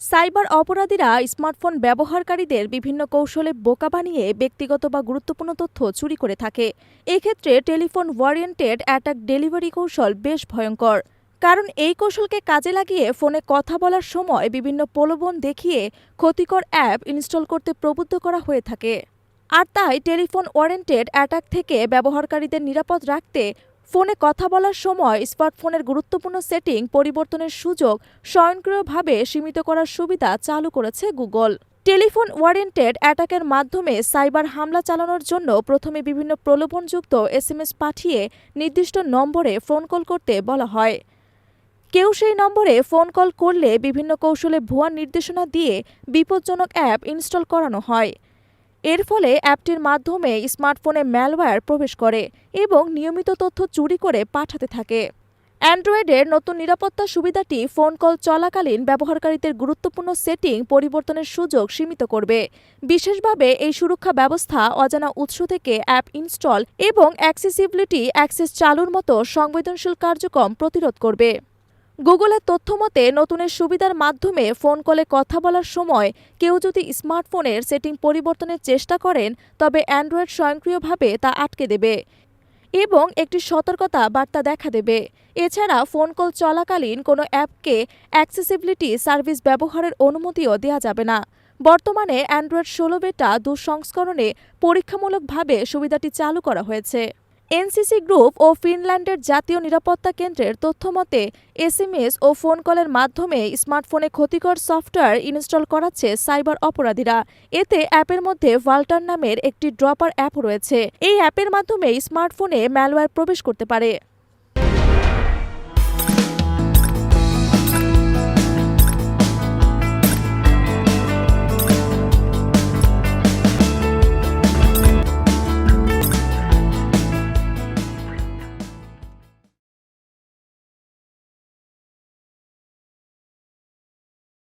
Cyber অপরাধীরা smartphone ব্যবহারকারীদের বিভিন্ন কৌশলে বোকা বানিয়ে ব্যক্তিগত বা গুরুত্বপূর্ণ তথ্য চুরি করে থাকে। এক্ষেত্রে টেলিফোন ওয়ারিয়েন্টেড অ্যাটাক ডেলিভারি কৌশল বেশ ভয়ঙ্কর। কারণ এই কৌশলকে কাজে লাগিয়ে ফোনে কথা বলার সময় বিভিন্ন প্রলোভন দেখিয়ে ক্ষতিকর অ্যাপ ইনস্টল করতে প্রবুদ্ধ করা হয়ে থাকে। আর তাই টেলিফোন ওয়ারেন্টেড অ্যাটাক থেকে ব্যবহারকারীদের নিরাপদ রাখতে ফোনে কথা বলার সময় স্মার্টফোনের গুরুত্বপূর্ণ সেটিং পরিবর্তনের সুযোগ স্বয়ংক্রিয়ভাবে সীমিত করার সুবিধা চালু করেছে গুগল। টেলিফোন ওয়ারেন্টেড অ্যাটাকের মাধ্যমে সাইবার হামলা চালানোর জন্য প্রথমে বিভিন্ন প্রলোভনযুক্ত এসএমএস পাঠিয়ে নির্দিষ্ট নম্বরে ফোন কল করতে বলা হয়। কেউ সেই নম্বরে ফোন কল করলে বিভিন্ন কৌশলে ভুয়া নির্দেশনা দিয়ে বিপজ্জনক অ্যাপ ইনস্টল করানো হয়। এর ফলে অ্যাপটির মাধ্যমে স্মার্টফোনে ম্যালওয়্যার প্রবেশ করে এবং নিয়মিত তথ্য চুরি করে পাঠাতে থাকে। অ্যান্ড্রয়েডের নতুন নিরাপত্তা সুবিধাটি ফোন কল চলাকালীন ব্যবহারকারীদের গুরুত্বপূর্ণ সেটিং পরিবর্তনের সুযোগ সীমিত করবে। বিশেষভাবে এই সুরক্ষা ব্যবস্থা অজানা উৎস থেকে অ্যাপ ইনস্টল এবং অ্যাক্সেসিবিলিটি অ্যাক্সেস চালুর মতো সংবেদনশীল কার্যক্রম প্রতিরোধ করবে। গুগলের তথ্যমতে নতুনের সুবিধার মাধ্যমে ফোন কলে কথা বলার সময় কেউ যদি স্মার্টফোনের সেটিং পরিবর্তনের চেষ্টা করেন, তবে অ্যান্ড্রয়েড স্বয়ংক্রিয়ভাবে তা আটকে দেবে এবং একটি সতর্কতা বার্তা দেখা দেবে। এছাড়া ফোন কল চলাকালীন কোনো অ্যাপকে অ্যাক্সেসিবিলিটি সার্ভিস ব্যবহারের অনুমতিও দেওয়া যাবে না। বর্তমানে অ্যান্ড্রয়েড ষোলো বেটা দু সংস্করণে পরীক্ষামূলকভাবে সুবিধাটি চালু করা হয়েছে। এনসিসি গ্রুপ ও ফিনল্যান্ডের জাতীয় নিরাপত্তা কেন্দ্রের তথ্যমতে এসএমএস ও ফোন কলের মাধ্যমে স্মার্টফোনে ক্ষতিকর সফটওয়্যার ইনস্টল করাচ্ছে সাইবার অপরাধীরা। এতে অ্যাপের মধ্যে ভাল্টার নামের একটি ড্রপার অ্যাপ রয়েছে। এই অ্যাপের মাধ্যমে স্মার্টফোনে ম্যালওয়্যার প্রবেশ করতে পারে।